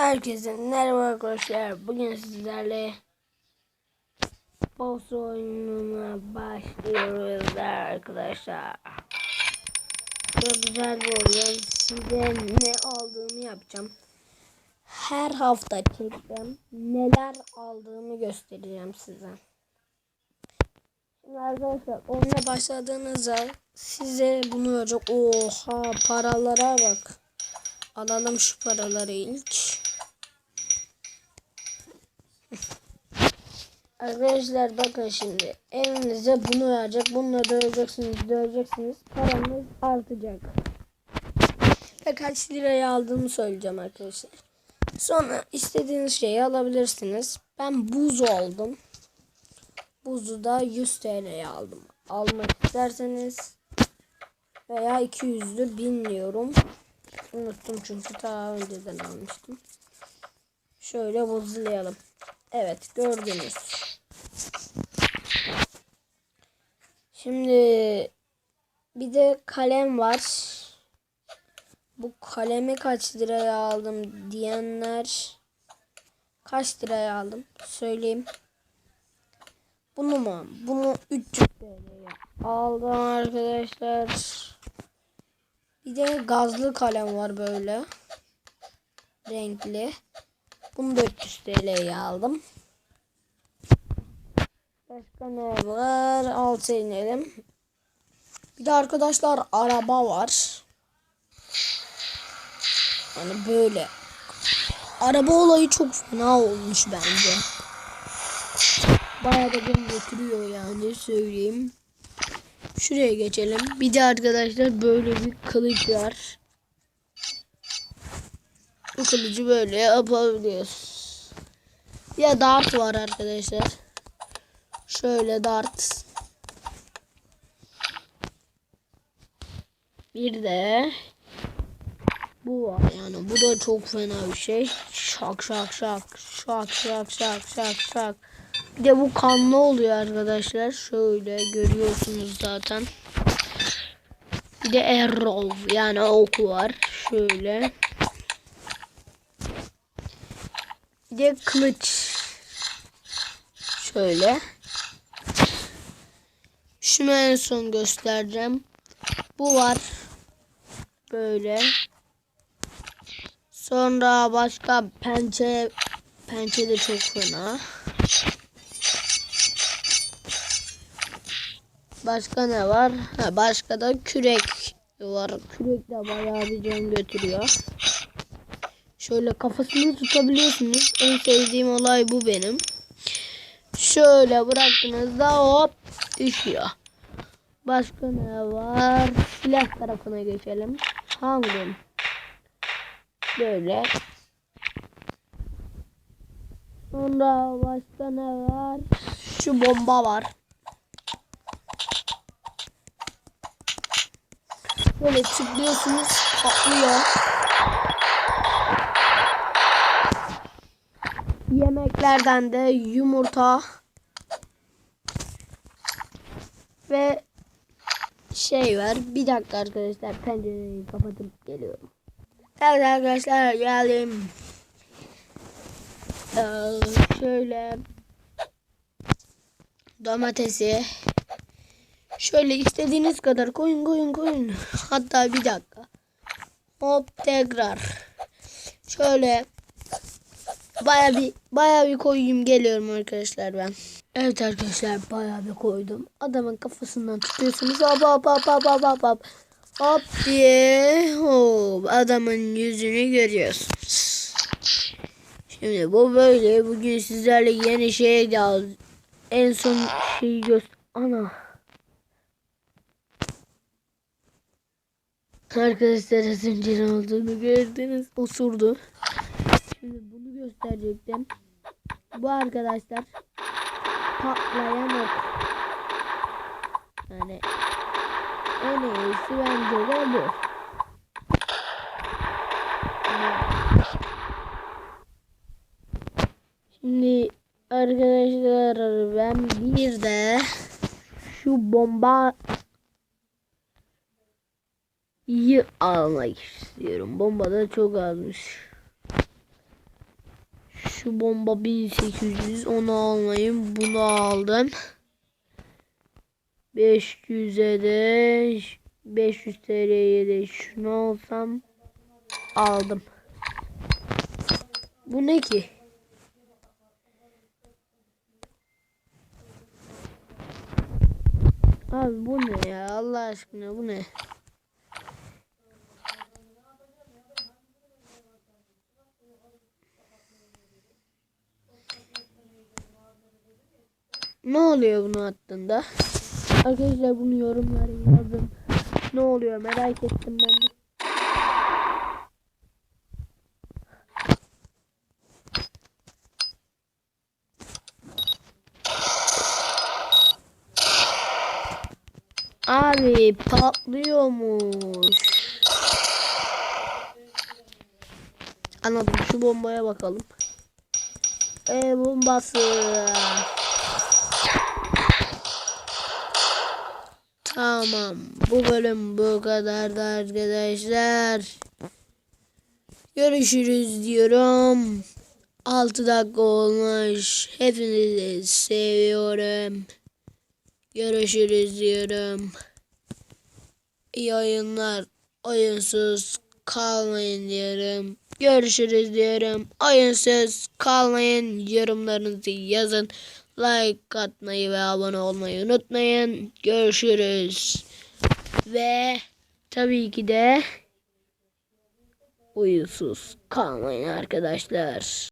Herkese merhaba arkadaşlar. Bugün sizlerle boss oyununa başlıyoruz arkadaşlar. Çok güzel bir oyun. Size ne aldığımı yapacağım. Her hafta çekeceğim. Neler aldığımı göstereceğim size. Arkadaşlar oyuna başladığınızda size bunu verecek. Oha paralara bak. Alalım şu paraları ilk. Arkadaşlar bakın şimdi evinize bunu verecek. Bununla döveceksiniz, döveceksiniz. Paranız artacak. Ve kaç liraya aldığımı söyleyeceğim arkadaşlar. Sonra istediğiniz şeyi alabilirsiniz. Ben buz aldım. Buzu da 100 TL'ye aldım. Almak isterseniz veya 200'lü bilmiyorum. Unuttum çünkü daha önceden almıştım. Şöyle buzlayalım. Evet gördünüz. Şimdi bir de kalem var. Bu kalemi kaç liraya aldım diyenler kaç liraya aldım söyleyeyim. Bunu mu? Bunu 300 TL'ye aldım arkadaşlar. Bir de gazlı kalem var böyle. Renkli. Bunu da 300 TL'ye aldım. Başka ne var? Alt inelim. Bir de arkadaşlar araba var. Hani böyle. Araba olayı çok fena olmuş bence. Bayağı da beni götürüyor yani söyleyeyim. Şuraya geçelim. Bir de arkadaşlar böyle bir kılıç var. Bu kılıcı böyle yapabiliyoruz. Ya dart var arkadaşlar. Şöyle dart. Bir de bu var yani bu da çok fena bir şey. Şak şak şak şak şak şak şak şak. Bir de bu kanlı oluyor arkadaşlar. Şöyle görüyorsunuz zaten. Bir de arrow yani ok var. Şöyle. Bir de kılıç. Şöyle. Şunu en son göstereceğim. Bu var. Böyle. Sonra başka pençe pençe de çok fena. Başka ne var? Ha, başka da kürek var. Kürek de bayağı bir can götürüyor. Şöyle kafasını tutabiliyorsunuz. En sevdiğim olay bu benim. Şöyle bıraktığınızda hop düşüyor. Başka ne var? Silah tarafına geçelim. Hangi? Böyle. Sonra başka ne var? Şu bomba var. Böyle tıklıyorsunuz patlıyor. Yemeklerden de yumurta ve şey var. Bir dakika arkadaşlar pencereyi kapatıp geliyorum. Evet arkadaşlar geldim. Ee, şöyle domatesi Şöyle istediğiniz kadar koyun koyun koyun. Hatta bir dakika. Hop tekrar. Şöyle baya bir baya bir koyayım geliyorum arkadaşlar ben. Evet arkadaşlar baya bir koydum. Adamın kafasından tutuyorsunuz. Hop hop hop hop hop hop hop. Hop diye hop adamın yüzünü görüyorsunuz. Şimdi bu böyle. Bugün sizlerle yeni şey geldi. En son şeyi göster. Ana. Arkadaşlar az önce ne olduğunu gördünüz. Osurdu. Şimdi bunu gösterecektim. Bu arkadaşlar patlayan ok. Yani en iyisi bence de bu. Şimdi arkadaşlar ben bir de şu bomba almak istiyorum. Bomba da çok azmış. Şu bomba 1800 onu almayayım. Bunu aldım. 500'e de 500 TL'ye de şunu alsam aldım. Bu ne ki? Abi bu ne ya Allah aşkına bu ne? Ne oluyor bunu attığında? Arkadaşlar bunu yorumlara yazın. Ne oluyor merak ettim ben de. Abi patlıyormuş. Anladım şu bombaya bakalım. E bombası. Tamam. Bu bölüm bu kadardı arkadaşlar. Görüşürüz diyorum. 6 dakika olmuş. Hepinizi seviyorum. Görüşürüz diyorum. İyi oyunlar. Oyunsuz kalmayın diyorum. Görüşürüz diyorum. Oyunsuz kalmayın. Yorumlarınızı yazın. Like atmayı ve abone olmayı unutmayın. Görüşürüz. Ve tabii ki de uyusuz kalmayın arkadaşlar.